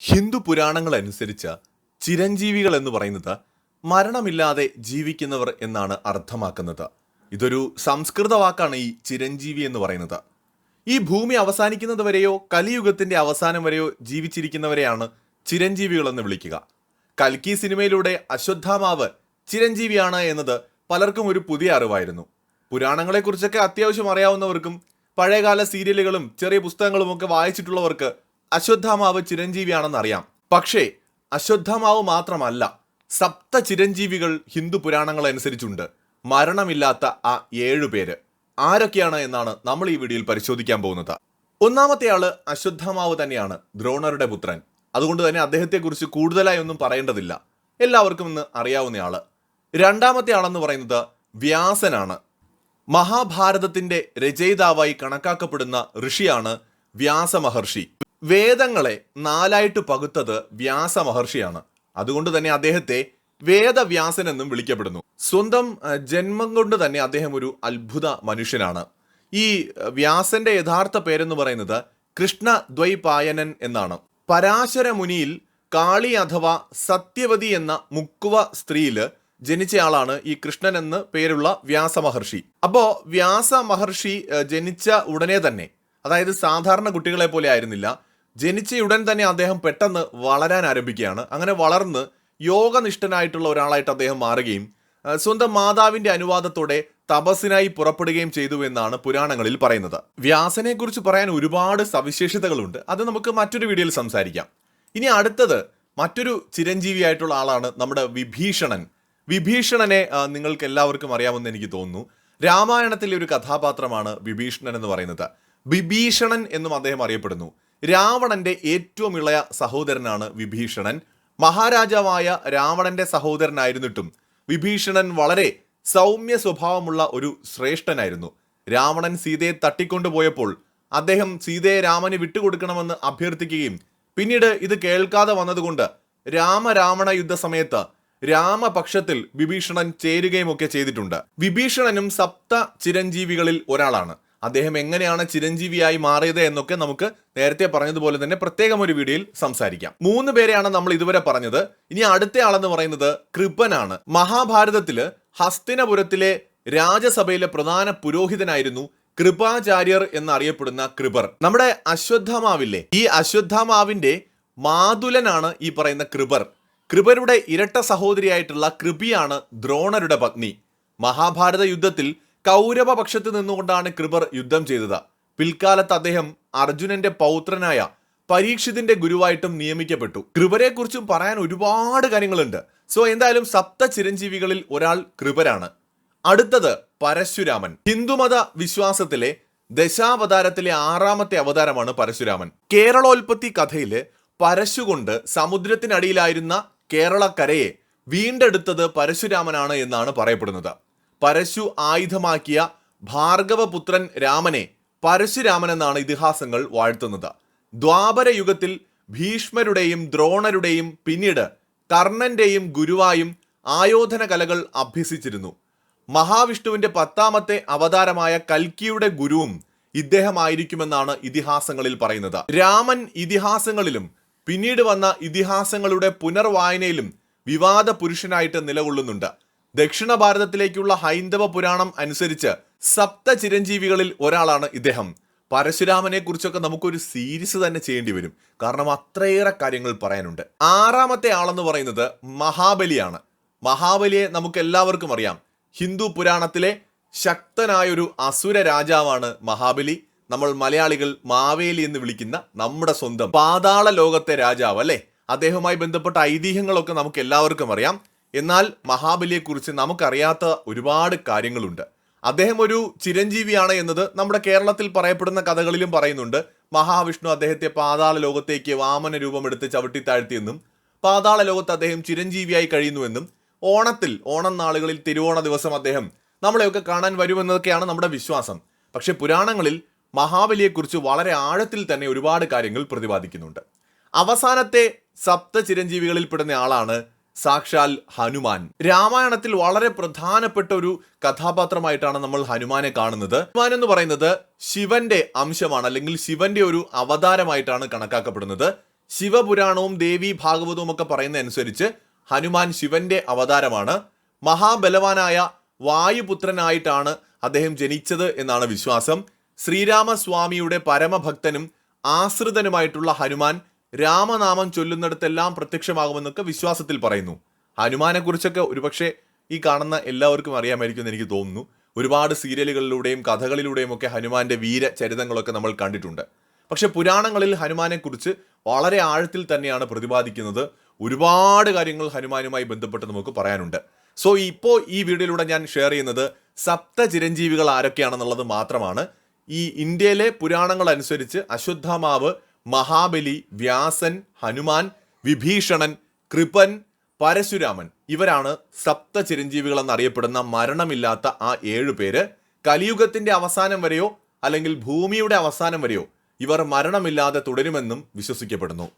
ഹിന്ദു പുരാണങ്ങൾ അനുസരിച്ച് ചിരഞ്ജീവികൾ എന്ന് പറയുന്നത് മരണമില്ലാതെ ജീവിക്കുന്നവർ എന്നാണ് അർത്ഥമാക്കുന്നത്. ഇതൊരു സംസ്കൃത വാക്കാണ് ഈ ചിരഞ്ജീവി എന്ന് പറയുന്നത്. ഈ ഭൂമി അവസാനിക്കുന്നത് വരെയോ കലിയുഗത്തിന്റെ അവസാനം വരെയോ ജീവിച്ചിരിക്കുന്നവരെയാണ് ചിരഞ്ജീവികൾ എന്ന് വിളിക്കുക. കൽക്കി സിനിമയിലൂടെ അശ്വത്ഥാമാവ് ചിരഞ്ജീവിയാണ് എന്നത് പലർക്കും ഒരു പുതിയ അറിവായിരുന്നു. പുരാണങ്ങളെക്കുറിച്ചൊക്കെ അത്യാവശ്യം അറിയാവുന്നവർക്കും പഴയകാല സീരിയലുകളും ചെറിയ പുസ്തകങ്ങളും ഒക്കെ വായിച്ചിട്ടുള്ളവർക്ക് അശ്വത്ഥാമാവ് ചിരഞ്ജീവിയാണെന്ന് അറിയാം പക്ഷേ അശ്വത്ഥാമാവ് മാത്രമല്ല സപ്ത ചിരഞ്ജീവികൾ ഹിന്ദു പുരാണങ്ങൾ അനുസരിച്ചുണ്ട് മരണമില്ലാത്ത ആ ഏഴു പേര്. ആരൊക്കെയാണ് എന്നാണ് നമ്മൾ ഈ വീഡിയോയിൽ പരിശോധിക്കാൻ പോകുന്നത്. ഒന്നാമത്തെ ആൾ അശ്വത്ഥാമാവ് തന്നെയാണ് ദ്രോണരുടെ പുത്രൻ. അതുകൊണ്ട് തന്നെ അദ്ദേഹത്തെക്കുറിച്ച് കൂടുതലായി ഒന്നും പറയേണ്ടതില്ല. എല്ലാവർക്കും ഇന്ന് അറിയാവുന്നയാൾ. രണ്ടാമത്തെ ആളെന്ന് പറയുന്നത് വ്യാസനാണ്. മഹാഭാരതത്തിന്റെ രചയിതാവായി കണക്കാക്കപ്പെടുന്ന ഋഷിയാണ് വ്യാസ മഹർഷി വേദങ്ങളെ നാലായിട്ട് പകുത്തത് വ്യാസ മഹർഷിയാണ് അതുകൊണ്ട് തന്നെ അദ്ദേഹത്തെ വേദവ്യാസൻ എന്നും വിളിക്കപ്പെടുന്നു. സ്വന്തം ജന്മം കൊണ്ട് തന്നെ അദ്ദേഹം ഒരു അത്ഭുത മനുഷ്യനാണ്. ഈ വ്യാസന്റെ യഥാർത്ഥ പേരെന്ന് പറയുന്നത് കൃഷ്ണ ദ്വൈപായനൻ എന്നാണ്. പരാശര മുനിയിൽ കാളി അഥവാ സത്യവതി എന്ന മുക്കുവ സ്ത്രീയിൽ ജനിച്ചയാളാണ് ഈ കൃഷ്ണൻ എന്ന് പേരുള്ള വ്യാസ മഹർഷി അപ്പോ വ്യാസ മഹർഷി ജനിച്ച ഉടനെ തന്നെ അതായത് സാധാരണ കുട്ടികളെ പോലെ ആയിരുന്നില്ല ജനിച്ച ഉടൻ തന്നെ അദ്ദേഹം പെട്ടെന്ന് വളരാൻ ആരംഭിക്കുകയാണ്. അങ്ങനെ വളർന്ന് യോഗനിഷ്ഠനായിട്ടുള്ള ഒരാളായിട്ട് അദ്ദേഹം മാറുകയും സ്വന്തം മാതാവിന്റെ അനുവാദത്തോടെ തപസ്സിനായി പുറപ്പെടുകയും ചെയ്തു എന്നാണ് പുരാണങ്ങളിൽ പറയുന്നത്. വ്യാസനെക്കുറിച്ച് പറയാൻ ഒരുപാട് സവിശേഷതകളുണ്ട്. അത് നമുക്ക് മറ്റൊരു വീഡിയോയിൽ സംസാരിക്കാം. ഇനി അടുത്തത് മറ്റൊരു ചിരഞ്ജീവി ആയിട്ടുള്ള ആളാണ് നമ്മുടെ വിഭീഷണൻ. വിഭീഷണനെ നിങ്ങൾക്ക് എല്ലാവർക്കും അറിയാമെന്ന് എനിക്ക് തോന്നുന്നു. രാമായണത്തിലെ ഒരു കഥാപാത്രമാണ് വിഭീഷണൻ എന്ന് പറയുന്നത്. വിഭീഷണൻ എന്നും അദ്ദേഹം അറിയപ്പെടുന്നു. രാവണന്റെ ഏറ്റവും ഇളയ സഹോദരനാണ് വിഭീഷണൻ. മഹാരാജാവായ രാവണന്റെ സഹോദരനായിരുന്നിട്ടും വിഭീഷണൻ വളരെ സൗമ്യ സ്വഭാവമുള്ള ഒരു ശ്രേഷ്ഠനായിരുന്നു. രാവണൻ സീതയെ തട്ടിക്കൊണ്ടുപോയപ്പോൾ അദ്ദേഹം സീതയെ രാമന് വിട്ടുകൊടുക്കണമെന്ന് അഭ്യർത്ഥിക്കുകയും പിന്നീട് ഇത് കേൾക്കാതെ വന്നതുകൊണ്ട് രാമരാവണ യുദ്ധ സമയത്ത് രാമപക്ഷത്തിൽ വിഭീഷണൻ ചേരുകയും ഒക്കെ ചെയ്തിട്ടുണ്ട്. വിഭീഷണനും സപ്ത ചിരഞ്ജീവികളിൽ ഒരാളാണ്. അദ്ദേഹം എങ്ങനെയാണ് ചിരഞ്ജീവിയായി മാറിയത് എന്നൊക്കെ നമുക്ക് നേരത്തെ പറഞ്ഞതുപോലെ തന്നെ പ്രത്യേകം ഒരു വീഡിയോയിൽ സംസാരിക്കാം. മൂന്ന് പേരെയാണ് നമ്മൾ ഇതുവരെ പറഞ്ഞത്. ഇനി അടുത്ത ആളെന്ന് പറയുന്നത് കൃപനാണ്. മഹാഭാരതത്തിൽ ഹസ്തിനപുരത്തിലെ രാജസഭയിലെ പ്രധാന പുരോഹിതനായിരുന്നു കൃപാചാര്യർ എന്നറിയപ്പെടുന്ന കൃപർ. നമ്മുടെ അശ്വത്ഥമാവില്ലേ? ഈ അശ്വത്ഥമാവിന്റെ മാതുലനാണ് ഈ പറയുന്ന കൃപർ. കൃപരുടെ ഇരട്ട സഹോദരിയായിട്ടുള്ള കൃപിയാണ് ദ്രോണരുടെ പത്നി. മഹാഭാരത യുദ്ധത്തിൽ കൗരവ പക്ഷത്ത് നിന്നുകൊണ്ടാണ് കൃപർ യുദ്ധം ചെയ്തത്. പിൽക്കാലത്ത് അദ്ദേഹം അർജുനന്റെ പൗത്രനായ പരീക്ഷിതിന്റെ ഗുരുവായിട്ടും നിയമിക്കപ്പെട്ടു. കൃപരെ കുറിച്ചും പറയാൻ ഒരുപാട് കാര്യങ്ങളുണ്ട്. സോ എന്തായാലും സപ്ത ചിരഞ്ജീവികളിൽ ഒരാൾ കൃപരാണ്. അടുത്തത് പരശുരാമൻ. ഹിന്ദുമത വിശ്വാസത്തിലെ ദശാവതാരത്തിലെ ആറാമത്തെ അവതാരമാണ് പരശുരാമൻ. കേരളോൽപത്തി കഥയിൽ പരശുകൊണ്ട് സമുദ്രത്തിനടിയിലായിരുന്ന കേരളക്കരയെ വീണ്ടെടുത്തത് പരശുരാമനാണ് എന്നാണ് പറയപ്പെടുന്നത്. പരശു ആയുധമാക്കിയ ഭാർഗവപുത്രൻ രാമനെ പരശുരാമനെന്നാണ് ഇതിഹാസങ്ങൾ വാഴ്ത്തുന്നത്. ദ്വാപര യുഗത്തിൽ ഭീഷ്മരുടെയും ദ്രോണരുടെയും പിന്നീട് കർണന്റെയും ഗുരുവായും ആയോധന കലകൾ അഭ്യസിച്ചിരുന്നു. മഹാവിഷ്ണുവിന്റെ പത്താമത്തെ അവതാരമായ കൽക്കിയുടെ ഗുരുവും ഇദ്ദേഹമായിരിക്കുമെന്നാണ് ഇതിഹാസങ്ങളിൽ പറയുന്നത്. രാമൻ ഇതിഹാസങ്ങളിലും പിന്നീട് വന്ന ഇതിഹാസങ്ങളുടെ പുനർവായനയിലും വിവാദ പുരുഷനായിട്ട് നിലകൊള്ളുന്നുണ്ട്. ദക്ഷിണ ഭാരതത്തിലേക്കുള്ള ഹൈന്ദവ പുരാണം അനുസരിച്ച് സപ്ത ചിരഞ്ജീവികളിൽ ഒരാളാണ് ഇദ്ദേഹം. പരശുരാമനെ കുറിച്ചൊക്കെ നമുക്കൊരു സീരീസ് തന്നെ ചെയ്യേണ്ടി വരും. കാരണം അത്രയേറെ കാര്യങ്ങൾ പറയാനുണ്ട്. ആറാമത്തെ ആളെന്ന് പറയുന്നത് മഹാബലിയാണ്. മഹാബലിയെ നമുക്ക് എല്ലാവർക്കും അറിയാം. ഹിന്ദു പുരാണത്തിലെ ശക്തനായൊരു അസുര രാജാവാണ് മഹാബലി. നമ്മൾ മലയാളികൾ മാവേലി എന്ന് വിളിക്കുന്ന നമ്മുടെ സ്വന്തം പാതാള ലോകത്തെ രാജാവ് അല്ലേ? അദ്ദേഹവുമായി ബന്ധപ്പെട്ട ഐതിഹ്യങ്ങളൊക്കെ നമുക്ക് എല്ലാവർക്കും അറിയാം. എന്നാൽ മഹാബലിയെക്കുറിച്ച് നമുക്കറിയാത്ത ഒരുപാട് കാര്യങ്ങളുണ്ട്. അദ്ദേഹം ഒരു ചിരഞ്ജീവിയാണ് എന്നത് നമ്മുടെ കേരളത്തിൽ പറയപ്പെടുന്ന കഥകളിലും പറയുന്നുണ്ട്. മഹാവിഷ്ണു അദ്ദേഹത്തെ പാതാള ലോകത്തേക്ക് വാമന രൂപമെടുത്ത് ചവിട്ടി താഴ്ത്തിയെന്നും പാതാള ലോകത്ത് അദ്ദേഹം ചിരഞ്ജീവിയായി കഴിയുന്നുവെന്നും ഓണത്തിൽ ഓണം നാളുകളിൽ തിരുവോണ ദിവസം അദ്ദേഹം നമ്മളെയൊക്കെ കാണാൻ വരുമെന്നതൊക്കെയാണ് നമ്മുടെ വിശ്വാസം. പക്ഷെ പുരാണങ്ങളിൽ മഹാബലിയെക്കുറിച്ച് വളരെ ആഴത്തിൽ തന്നെ ഒരുപാട് കാര്യങ്ങൾ പ്രതിപാദിക്കുന്നുണ്ട്. അവസാനത്തെ സപ്ത ചിരഞ്ജീവികളിൽ പെടുന്ന ആളാണ് സാക്ഷാൽ ഹനുമാൻ. രാമായണത്തിൽ വളരെ പ്രധാനപ്പെട്ട ഒരു കഥാപാത്രമായിട്ടാണ് നമ്മൾ ഹനുമാനെ കാണുന്നത്. ഹനുമാൻ എന്ന് പറയുന്നത് ശിവന്റെ അംശമാണ് അല്ലെങ്കിൽ ശിവന്റെ ഒരു അവതാരമായിട്ടാണ് കണക്കാക്കപ്പെടുന്നത്. ശിവപുരാണവും ദേവി ഭാഗവതവും ഒക്കെ പറയുന്ന അനുസരിച്ച് ഹനുമാൻ ശിവന്റെ അവതാരമാണ്. മഹാബലവാനായ വായുപുത്രനായിട്ടാണ് അദ്ദേഹം ജനിച്ചത് എന്നാണ് വിശ്വാസം. ശ്രീരാമസ്വാമിയുടെ പരമഭക്തനും ആശ്രിതനുമായിട്ടുള്ള ഹനുമാൻ രാമനാമം ചൊല്ലുന്നിടത്തെല്ലാം പ്രത്യക്ഷമാകുമെന്നൊക്കെ വിശ്വാസത്തിൽ പറയുന്നു. ഹനുമാനെ കുറിച്ചൊക്കെ ഒരുപക്ഷെ ഈ കാണുന്ന എല്ലാവർക്കും അറിയാമായിരിക്കും എന്ന് എനിക്ക് തോന്നുന്നു. ഒരുപാട് സീരിയലുകളിലൂടെയും കഥകളിലൂടെയും ഒക്കെ ഹനുമാന്റെ വീര ചരിതങ്ങളൊക്കെ നമ്മൾ കണ്ടിട്ടുണ്ട്. പക്ഷെ പുരാണങ്ങളിൽ ഹനുമാനെക്കുറിച്ച് വളരെ ആഴത്തിൽ തന്നെയാണ് പ്രതിപാദിക്കുന്നത്. ഒരുപാട് കാര്യങ്ങൾ ഹനുമാനുമായി ബന്ധപ്പെട്ട് നമുക്ക് പറയാനുണ്ട്. സോ ഇപ്പോൾ ഈ വീഡിയോയിലൂടെ ഞാൻ ഷെയർ ചെയ്യുന്നത് സപ്ത ചിരഞ്ജീവികൾ ആരൊക്കെയാണെന്നുള്ളത് മാത്രമാണ്. ഈ ഇന്ത്യയിലെ പുരാണങ്ങൾ അനുസരിച്ച് അശ്വത്ഥമാവ് മഹാബലി വ്യാസൻ ഹനുമാൻ വിഭീഷണൻ കൃപൻ പരശുരാമൻ. ഇവരാണ് സപ്ത ചിരഞ്ജീവികൾ എന്നറിയപ്പെടുന്ന മരണമില്ലാത്ത ആ ഏഴു പേര്. കലിയുഗത്തിന്റെ അവസാനം വരെയോ അല്ലെങ്കിൽ ഭൂമിയുടെ അവസാനം വരെയോ ഇവർ മരണമില്ലാതെ തുടരുമെന്നും വിശ്വസിക്കപ്പെടുന്നു.